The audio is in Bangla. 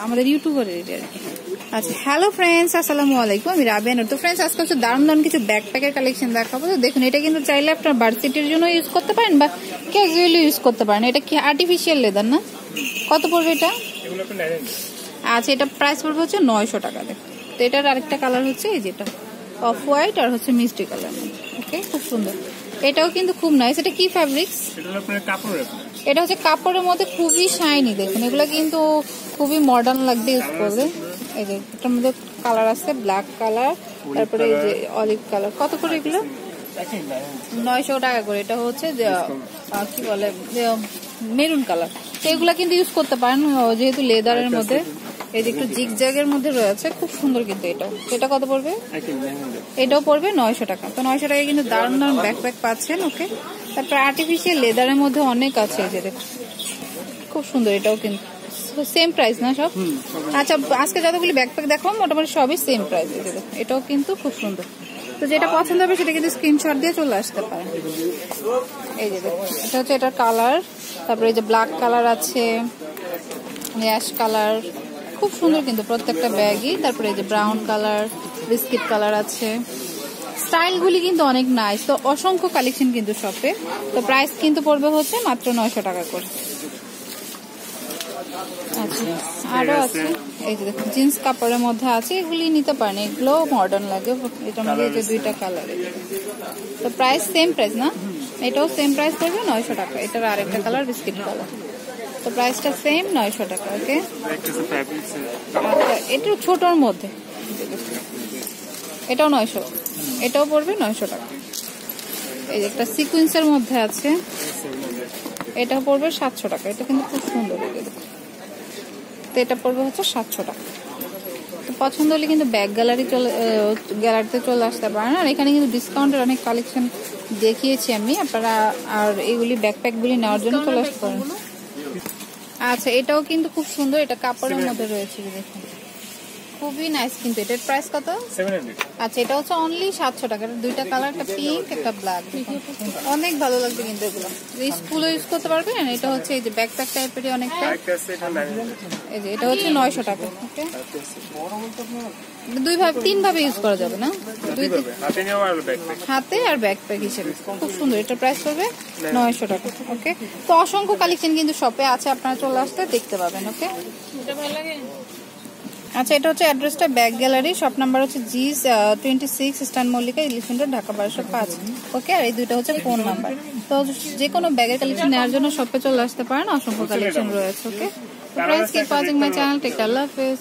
আমাদের আর কি। আচ্ছা হ্যালো ফ্রেন্ডস আসসালামু আলাইকুম। আমি রাবিয়া তো ফ্রেন্ডস আজকে হচ্ছে দারুণ দারুণ কিছু ব্যাকপ্যাকের কালেকশন দেখাবো। তো দেখুন এটা কিন্তু চাইলে আপনার ভার্সিটির জন্য ইউজ করতে পারেন বা ক্যাজুয়ালি ইউজ করতে পারেন। এটা কি আর্টিফিশিয়াল লেদার না? কত পড়বে এটা? আচ্ছা এটা প্রাইস পড়বে হচ্ছে নয়শো টাকা। দেখুন তো এটার আরেকটা কালার হচ্ছে এই যেটা। অফ হোয়াইট আর হচ্ছে মিষ্টি কালার ওকে খুব সুন্দর। এটাও কিন্তু খুব নাইস এটা কি ফ্যাব্রিক্স এটা হচ্ছে কাপড়ের মধ্যে খুবই শাইনি দেখুন এগুলো কিন্তু খুবই মডার্ন লাগবে ইউজ করলে এই যে, এটার মধ্যে কালার আছে ব্ল্যাক কালার তারপরে এই যে অলিভ কালার কত করে এগুলো? নয়শো টাকা করে। এটা হচ্ছে কি বলে মেরুন কালার তো এগুলা কিন্তু ইউজ করতে পারেন যেহেতু লেদারের মধ্যে। এই যে একটু জিগ জ্যাগের মধ্যে রয়েছে, খুব সুন্দর কিন্তু এটাও। এটা কত পড়বে? এটাও পড়বে নয়শো টাকা। তো নয়শো টাকায় কিন্তু দারুণ দারুণ ব্যাকপ্যাক পাচ্ছেন ওকে তারপর আর্টিফিশিয়াল লেদারের মধ্যে অনেক আছে, এই যে খুব সুন্দর এটাও কিন্তু। সেম প্রাইস না সব? আচ্ছা আজকে যতগুলি ব্যাকপ্যাক দেখো মোটামুটি সবই সেম প্রাইস এটাও কিন্তু খুব সুন্দর। তো যেটা পছন্দ হবে সেটা কিন্তু স্ক্রিনশট দিয়ে চলে আসতে পারেন এই যে এটা হচ্ছে এটার কালার তারপরে এই যে ব্ল্যাক কালার আছে অ্যাশ কালার খুব সুন্দর কিন্তু প্রত্যেকটা ব্যাগই তারপরে এই যে ব্রাউন কালার বিস্কিট কালার আছে। স্টাইলগুলি কিন্তু অনেক নাইস তো অসংখ্য কালেকশন কিন্তু শপে তো প্রাইস কিন্তু পড়বে হচ্ছে মাত্র নয়শো টাকা করে। আচ্ছা আরও আছে? এই যে দেখুন জিন্স কাপড়ের মধ্যে আছে এগুলি নিতে পারেন। এগুলো মডার্ন লাগে এটার মধ্যে এই যে দুইটা কালার তো প্রাইস সেম প্রাইস না? এটাও সেম প্রাইস পড়বে নয়শো টাকা। এটার আরেকটা কালার বিস্কিট কালার তো প্রাইসটা সেম নয়শো টাকা ওকে আচ্ছা এটা ছোটর মধ্যে। এটাও নয়শো। এটাও পড়বে নয়শো টাকা। এই যে একটা সিকুয়েন্সের মধ্যে আছে। এটা পড়বে সাতশো টাকা। এটা কিন্তু খুব সুন্দর। তো এটা পড়বে হচ্ছে সাতশো টাকা। তো পছন্দ হলে কিন্তু ব্যাগ গ্যালারি চলে গ্যালারিতে চলে আসতে পারে না আর এখানে কিন্তু ডিসকাউন্টের অনেক কালেকশন দেখিয়েছি আমি। আপনারা আর এগুলি ব্যাকপ্যাকগুলি নেওয়ার জন্য চলে আসতে পারেন। আচ্ছা এটাও কিন্তু খুব সুন্দর। এটা কাপড়ের মধ্যে রয়েছে দেখুন। খুবই নাইস কিন্তু এটার প্রাইস কত? আচ্ছা এটা হচ্ছে অনলি সাতশো টাকা। দুইটা কালার একটা পিঙ্ক একটা ব্ল্যাক অনেক ভালো লাগবে কিন্তু এগুলো। স্কুলে ইউজ করতে পারবেন? এটা হচ্ছে এই যে ব্যাকপ্যাক টাইপেরই অনেকটা। এই যে এটা হচ্ছে নয়শো টাকা ওকে দুই ভাবে তিন ভাবে ইউজ করা যাবে না? দুই হাতে আর ব্যাকপ্যাক হিসেবে। খুব সুন্দর। এটা প্রাইস পড়বে নয়শো টাকা ওকে তো অসংখ্য কালেকশন কিন্তু শপে আছে। আপনারা চলে আসতে দেখতে পাবেন ওকে আচ্ছা এটা হচ্ছে অ্যাড্রেসটা ব্যাক গ্যালারি শপ নাম্বার হচ্ছে জি টোয়েন্টি সিক্স স্টান মল্লিকা ইলিফেন্ট রোড ঢাকা বারোশো পাঁচ। ওকে আর এই দুইটা হচ্ছে ফোন নাম্বার। তো যে কোনো ব্যাগের কালেকশন নেওয়ার জন্য শপে চলে আসতে পারেন অসংখ্য কালেকশন রয়েছে okay? Friends keep watching my channel take Allah হাফেজ